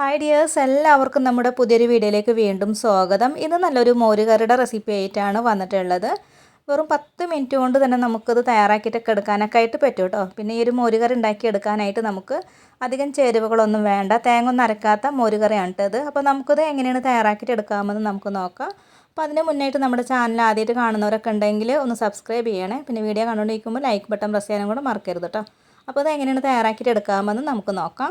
Hi dears എല്ലാവർക്കും നമ്മുടെ പുതിയൊരു വീഡിയോയിലേക്ക് വീണ്ടും സ്വാഗതം. ഇന്ന് നല്ലൊരു മോരുകറിയുടെ റെസിപ്പി ആയിട്ടാണ് വന്നിട്ടുള്ളത്. വെറും പത്ത് മിനിറ്റ് കൊണ്ട് തന്നെ നമുക്കത് തയ്യാറാക്കിയിട്ടൊക്കെ എടുക്കാനൊക്കെ ആയിട്ട് പറ്റും കേട്ടോ പിന്നെ ഈ ഒരു മോരുകറി ഉണ്ടാക്കി എടുക്കാനായിട്ട് നമുക്ക് അധികം ചേരുവകളൊന്നും വേണ്ട. തേങ്ങ ഒന്നും അരക്കാത്ത മോരുകറിയാണ് കേട്ടത് അപ്പോൾ നമുക്കത് എങ്ങനെയാണ് തയ്യാറാക്കിയിട്ട് എടുക്കാമെന്ന് നമുക്ക് നോക്കാം. അപ്പോൾ അതിന് മുന്നായിട്ട് നമ്മുടെ ചാനൽ ആദ്യമായിട്ട് കാണുന്നവരൊക്കെ ഉണ്ടെങ്കിൽ ഒന്ന് സബ്സ്ക്രൈബ് ചെയ്യണേ. പിന്നെ വീഡിയോ കണ്ടുകൊണ്ടിരിക്കുമ്പോൾ ലൈക്ക് ബട്ടൺ പ്രസ് ചെയ്യാനും കൂടെ മറക്കരുത് കേട്ടോ അപ്പോൾ അത് എങ്ങനെയാണ് തയ്യാറാക്കിയിട്ട് എടുക്കാമെന്ന് നമുക്ക് നോക്കാം.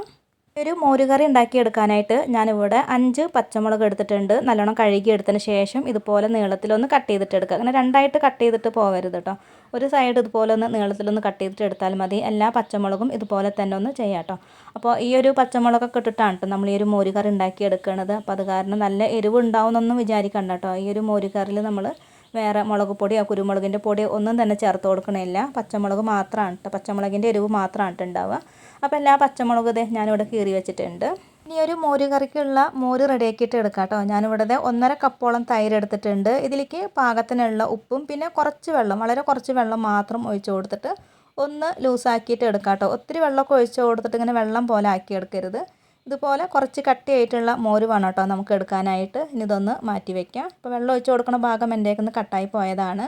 ഒരു മോരുകറി ഉണ്ടാക്കിയെടുക്കാനായിട്ട് ഞാനിവിടെ അഞ്ച് പച്ചമുളക് എടുത്തിട്ടുണ്ട്. നല്ലോണം കഴുകി എടുത്തതിന് ശേഷം ഇതുപോലെ നീളത്തിലൊന്ന് കട്ട് ചെയ്തിട്ട് എടുക്കുക അങ്ങനെ രണ്ടായിട്ട് കട്ട് ചെയ്തിട്ട് പോകരുത് കേട്ടോ ഒരു സൈഡ് ഇതുപോലെ ഒന്ന് നീളത്തിലൊന്ന് കട്ട് ചെയ്തിട്ട് എടുത്താൽ മതി. എല്ലാ പച്ചമുളകും ഇതുപോലെ തന്നെ ഒന്ന് ചെയ്യാം കേട്ടോ അപ്പോൾ ഈ ഒരു പച്ചമുളകൊക്കെ ഇട്ടിട്ടാണ് കേട്ടോ നമ്മൾ ഈ ഒരു മോരുകറി ഉണ്ടാക്കിയെടുക്കുന്നത് അപ്പോൾ അത് കാരണം നല്ല എരിവ് ഉണ്ടാവുമെന്നൊന്നും വിചാരിക്കണ്ട കേട്ടോ ഈ ഒരു മോരുകറിയിൽ നമ്മൾ വേറെ മുളക് പൊടിയോ കുരുമുളകിന്റെ പൊടിയോ ഒന്നും തന്നെ ചേർത്ത് കൊടുക്കണില്ല. പച്ചമുളക് മാത്രമാണ് കേട്ടോ. പച്ചമുളകിന്റെ എരിവ് മാത്രമാണ് ഉണ്ടാവുക അപ്പോൾ എല്ലാ പച്ചമുളകും ഇതേ ഞാനിവിടെ കീറി വെച്ചിട്ടുണ്ട്. ഇനി ഒരു മോര് കറിക്കുള്ള മോര് റെഡിയാക്കിയിട്ട് എടുക്കാം കേട്ടോ. ഞാനിവിടെ ഒന്നര കപ്പോളം തൈര് എടുത്തിട്ടുണ്ട്. ഇതിലേക്ക് പാകത്തിനുള്ള ഉപ്പും പിന്നെ കുറച്ച് വെള്ളം വളരെ കുറച്ച് വെള്ളം മാത്രം ഒഴിച്ച് കൊടുത്തിട്ട് ഒന്ന് ലൂസാക്കിയിട്ട് എടുക്കാം കേട്ടോ. ഒത്തിരി വെള്ളമൊക്കെ ഒഴിച്ച് കൊടുത്തിട്ട് ഇങ്ങനെ വെള്ളം പോലെ ആക്കി എടുക്കരുത് ഇതുപോലെ കുറച്ച് കട്ടിയായിട്ടുള്ള മോര് വേണം കേട്ടോ നമുക്ക് എടുക്കാനായിട്ട്. ഇനി ഇതൊന്ന് മാറ്റി വയ്ക്കാം ഇപ്പോൾ വെള്ളം ഒഴിച്ച് കൊടുക്കുന്ന ഭാഗം എന്റെയൊക്കെ കട്ടായി പോയതാണ്.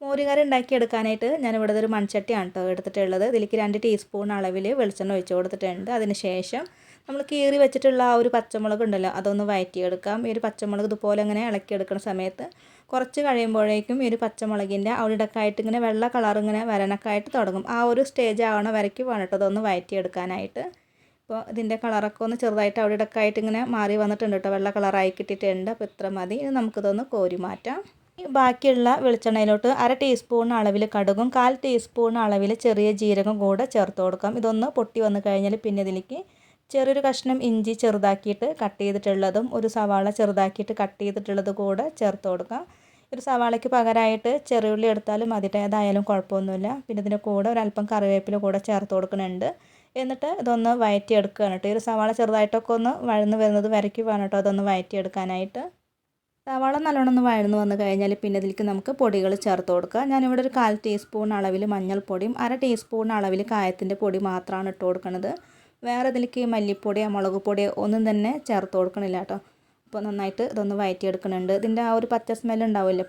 മോരുകറി ഉണ്ടാക്കി എടുക്കാനായിട്ട് ഞാനിവിടെ ഒരു മൺചട്ടിയാണ് കേട്ടോ എടുത്തിട്ടുള്ളത്. ഇതിലേക്ക് രണ്ട് ടീസ്പൂൺ അളവിൽ വെളിച്ചെണ്ണ ഒഴിച്ച് കൊടുത്തിട്ടുണ്ട്. അതിന് ശേഷം നമ്മൾ കീറി വെച്ചിട്ടുള്ള ആ ഒരു പച്ചമുളക് ഉണ്ടല്ലോ അതൊന്ന് വഴറ്റിയെടുക്കാം ഈ ഒരു പച്ചമുളക് ഇതുപോലെ ഇങ്ങനെ ഇളക്കിയെടുക്കുന്ന സമയത്ത് കുറച്ച് കഴിയുമ്പോഴേക്കും ഈ ഒരു പച്ചമുളകിന്റെ അവിടെയൊക്കെ ഇങ്ങനെ വെള്ള കളർ ഇങ്ങനെ വരാനൊക്കെ ആയിട്ട് തുടങ്ങും. ആ ഒരു സ്റ്റേജ് ആവണ വരയ്ക്ക് വേണം കേട്ടോ അതൊന്ന് വഴറ്റിയെടുക്കാനായിട്ട് അപ്പോൾ ഇതിന്റെ കളറൊക്കെ ഒന്ന് ചെറുതായിട്ട് അവിടെ ഇടയ്ക്ക് ആയിട്ട് ഇങ്ങനെ മാറി വന്നിട്ടുണ്ട് കേട്ടോ. വെള്ള കളറായി കിട്ടിയിട്ടുണ്ട്. അപ്പോൾ ഇത്ര മതി. ഇത് നമുക്കിതൊന്ന് കോരി മാറ്റാം. ബാക്കിയുള്ള വെളിച്ചെണ്ണയിലോട്ട് അര ടീസ്പൂൺ അളവിൽ കടുകും കാൽ ടീസ്പൂൺ അളവിൽ ചെറിയ ജീരകം കൂടെ ചേർത്ത് കൊടുക്കാം. ഇതൊന്ന് പൊട്ടി വന്നു കഴിഞ്ഞാൽ പിന്നെ ഇതിലേക്ക് ചെറിയൊരു കഷ്ണം ഇഞ്ചി ചെറുതാക്കിയിട്ട് കട്ട് ചെയ്തിട്ടുള്ളതും ഒരു സവാള ചെറുതാക്കിയിട്ട് കട്ട് ചെയ്തിട്ടുള്ളത് കൂടെ ചേർത്ത് കൊടുക്കാം. ഒരു സവാളയ്ക്ക് പകരമായിട്ട് ചെറിയുള്ളി എടുത്താലും ഏതായാലും കുഴപ്പമൊന്നുമില്ല. പിന്നെ ഇതിന്റെ കൂടെ ഒരല്പം കറിവേപ്പില കൂടെ ചേർത്ത് കൊടുക്കുന്നുണ്ട്. എന്നിട്ട് ഇതൊന്ന് വയറ്റി എടുക്കുകയാണ് കേട്ടോ. ഈ ഒരു സവാള ചെറുതായിട്ടൊക്കെ ഒന്ന് വഴന്ന് വരുന്നത് വരയ്ക്ക് വേണം കേട്ടോ. അതൊന്ന് വയറ്റി എടുക്കാനായിട്ട് സവാള നല്ലോണം ഒന്ന് വഴന്ന് വന്നു കഴിഞ്ഞാൽ പിന്നെ ഇതിലേക്ക് നമുക്ക് പൊടികൾ ചേർത്ത് കൊടുക്കുക. ഞാനിവിടെ ഒരു കാൽ ടീസ്പൂൺ അളവിൽ മഞ്ഞൾപ്പൊടിയും അര ടീസ്പൂൺ അളവിൽ കായത്തിന്റെ പൊടി മാത്രമാണ് ഇട്ട് കൊടുക്കുന്നത് വേറെ ഇതിലേക്ക് മല്ലിപ്പൊടിയോ മുളക് പൊടിയോ ഒന്നും തന്നെ ചേർത്ത് കൊടുക്കണില്ല കേട്ടോ. അപ്പോൾ നന്നായിട്ട് ഇതൊന്ന് വയറ്റിയെടുക്കുന്നുണ്ട് ഇതിന്റെ ആ ഒരു പച്ച സ്മെൽ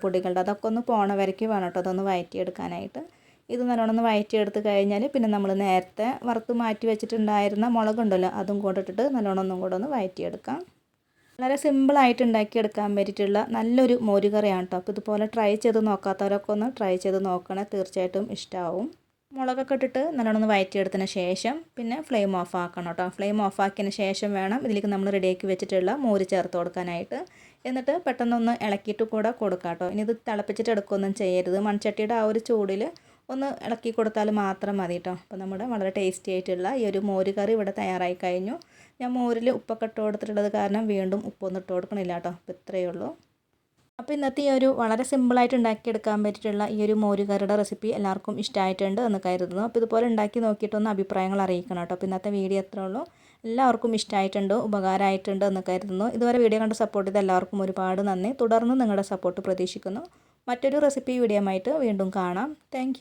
പൊടികളുടെ? അതൊക്കെ ഒന്ന് പോണ വരയ്ക്ക് വേണം കേട്ടോ. അതൊന്ന് വയറ്റിയെടുക്കാനായിട്ട്. ഇത് നല്ലോണം ഒന്ന് വയറ്റിയെടുത്ത് കഴിഞ്ഞാൽ പിന്നെ നമ്മൾ നേരത്തെ വറുത്ത് മാറ്റി വെച്ചിട്ടുണ്ടായിരുന്ന മുളകുണ്ടല്ലോ അതും കൂടെ ഇട്ടിട്ട് നല്ലോണം ഒന്നും കൂടെ ഒന്ന് വയറ്റിയെടുക്കാം. വളരെ സിമ്പിളായിട്ട് ഉണ്ടാക്കിയെടുക്കാൻ പറ്റിയിട്ടുള്ള നല്ലൊരു മോരുകറിയാണ് കേട്ടോ. അപ്പോൾ ഇതുപോലെ ട്രൈ ചെയ്ത് നോക്കാത്തവരൊക്കെ ഒന്ന് ട്രൈ ചെയ്ത് നോക്കണേ തീർച്ചയായിട്ടും ഇഷ്ടമാവും മുളകൊക്കെ ഇട്ടിട്ട് നല്ലോണം ഒന്ന് വയറ്റിയെടുത്തതിന് ശേഷം പിന്നെ ഫ്ലെയിം ഓഫ് ആക്കണം കേട്ടോ. ഫ്ലെയിം ഓഫ് ആക്കിയതിന് ശേഷം വേണം ഇതിലേക്ക് നമ്മൾ റെഡിയാക്കി വെച്ചിട്ടുള്ള മോര് ചേർത്ത് കൊടുക്കാനായിട്ട്. എന്നിട്ട് പെട്ടെന്നൊന്ന് ഇളക്കിയിട്ട് കൂടെ കൊടുക്കാം കേട്ടോ. ഇനി ഇത് തിളപ്പിച്ചിട്ട് എടുക്കുകയൊന്നും ചെയ്യരുത്. മൺചട്ടിയുടെ ആ ഒരു ചൂടിൽ ഒന്ന് ഇളക്കി കൊടുത്താൽ മാത്രം മതി കേട്ടോ അപ്പോൾ നമ്മുടെ വളരെ ടേസ്റ്റി ആയിട്ടുള്ള ഈ ഒരു മോര് കറി ഇവിടെ തയ്യാറായി കഴിഞ്ഞു. ഞാൻ മോരിൽ ഉപ്പൊക്കെ ഇട്ട് കൊടുത്തിട്ടുള്ളത് കാരണം വീണ്ടും ഉപ്പൊന്നും ഇട്ട് കൊടുക്കണില്ല കേട്ടോ അപ്പോൾ ഇത്രയേ ഉള്ളൂ. അപ്പോൾ ഇന്നത്തെ ഈ ഒരു വളരെ സിമ്പിളായിട്ട് ഉണ്ടാക്കിയെടുക്കാൻ പറ്റിയിട്ടുള്ള ഈ ഒരു മോര് മോരുകറിയുടെ റെസിപ്പി എല്ലാവർക്കും ഇഷ്ടമായിട്ടുണ്ട് എന്ന് കരുതുന്നു. അപ്പോൾ ഇതുപോലെ ഉണ്ടാക്കി നോക്കിയിട്ടൊന്ന് അഭിപ്രായങ്ങൾ അറിയിക്കണം കേട്ടോ അപ്പോൾ ഇന്നത്തെ വീഡിയോ എത്ര ഉള്ളൂ. എല്ലാവർക്കും ഇഷ്ടമായിട്ടുണ്ട് ഉപകാരമായിട്ടുണ്ട് എന്ന് കരുതുന്നു. ഇതുവരെ വീഡിയോ കണ്ട് സപ്പോർട്ട് ചെയ്ത എല്ലാവർക്കും ഒരുപാട് നന്ദി. തുടർന്ന് നിങ്ങളുടെ സപ്പോർട്ട് പ്രതീക്ഷിക്കുന്നു. മറ്റൊരു റെസിപ്പി വീഡിയോ ആയിട്ട് വീണ്ടും കാണാം. താങ്ക്